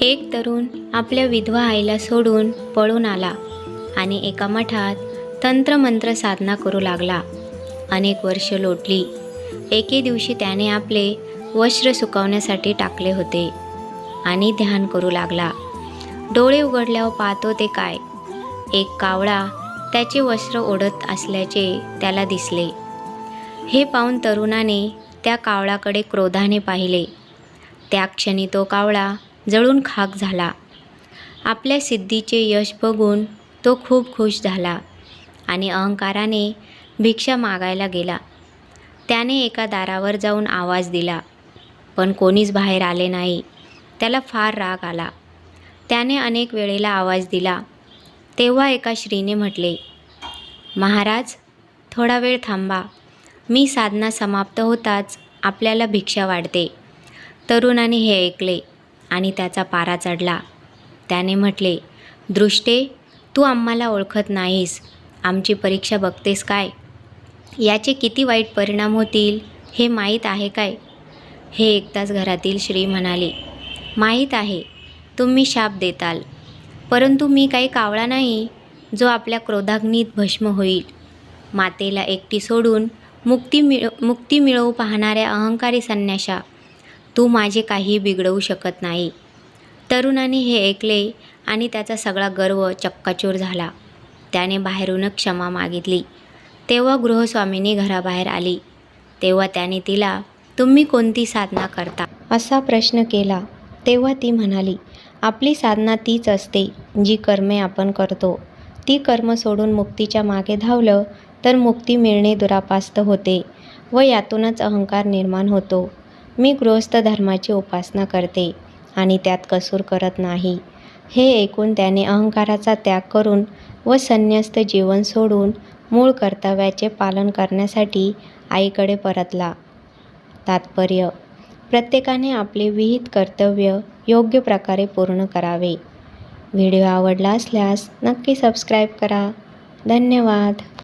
एक तरुण आपल्या विधवा आईला सोडून पळून आला आणि एका मठात तंत्रमंत्र साधना करू लागला. अनेक वर्ष लोटली. एके दिवशी त्याने आपले वस्त्र सुकवण्यासाठी टाकले होते आणि ध्यान करू लागला. डोळे उघडल्यावर पाहतो ते काय? एक कावळा त्याचे वस्त्र ओढत असल्याचे त्याला दिसले. हे पाहून तरुणाने त्या कावळाकडे क्रोधाने पाहिले. त्या क्षणी तो कावळा जळून खाक झाला. आपल्या सिद्धीचे यश बघून तो खूप खुश झाला आणि अहंकाराने भिक्षा मागायला गेला. त्याने एका दारावर जाऊन आवाज दिला पण कोणीच बाहेर आले नाही. त्याला फार राग आला. त्याने अनेक वेळेला आवाज दिला. तेव्हा एका श्रीने म्हटले महाराज थोडा वेळ थांबा. मी साधना समाप्त होताच आपल्याला भिक्षा वाढते. तरुणाने हे ऐकले. आणि त्याचा पारा चढला. त्याने म्हटले दृष्टे तू आम्हाला ओळखत नाहीस. आमची परीक्षा बघतेस काय? याचे किती वाईट परिणाम होतील हे माहीत आहे काय? हे एकदाच घरातील श्री म्हणाले माहीत आहे. तुम्ही शाप देताल. परंतु मी काही कावळा नाही जो आपल्या क्रोधाग्नीत भस्म होईल. मातेला एकटी सोडून मुक्ती मिळ मुक्ती मिळवू पाहणाऱ्या अहंकारी संन्याशा तू माझे काही बिघडवू शकत नाही. तरुणाने हे ऐकले आणि त्याचा सगळा गर्व चक्काचूर झाला. त्याने बाहेरून क्षमा मागितली. तेव्हा गृहस्वामींनी घराबाहेर आली. तेव्हा त्याने तिला तुम्ही कोणती साधना करता? असा प्रश्न केला. तेव्हा ती म्हणाली आपली साधना तीच असते जी कर्मे आपण करतो. ती कर्म सोडून मुक्तीच्या मागे धावलं तर मुक्ती मिळणे दुरापास्त होते व यातूनच अहंकार निर्माण होतो. मी गृहस्थ धर्माची उपासना करते आणि त्यात कसूर करत नाही. हे ऐकून त्याने अहंकाराचा त्याग करून व संन्यस्त जीवन सोडून मूळ कर्तव्याचे पालन करण्यासाठी आईकडे परतला. तात्पर्य प्रत्येकाने आपले विहित कर्तव्य योग्य प्रकारे पूर्ण करावे. व्हिडिओ आवडला असल्यास नक्की सबस्क्राईब करा. धन्यवाद.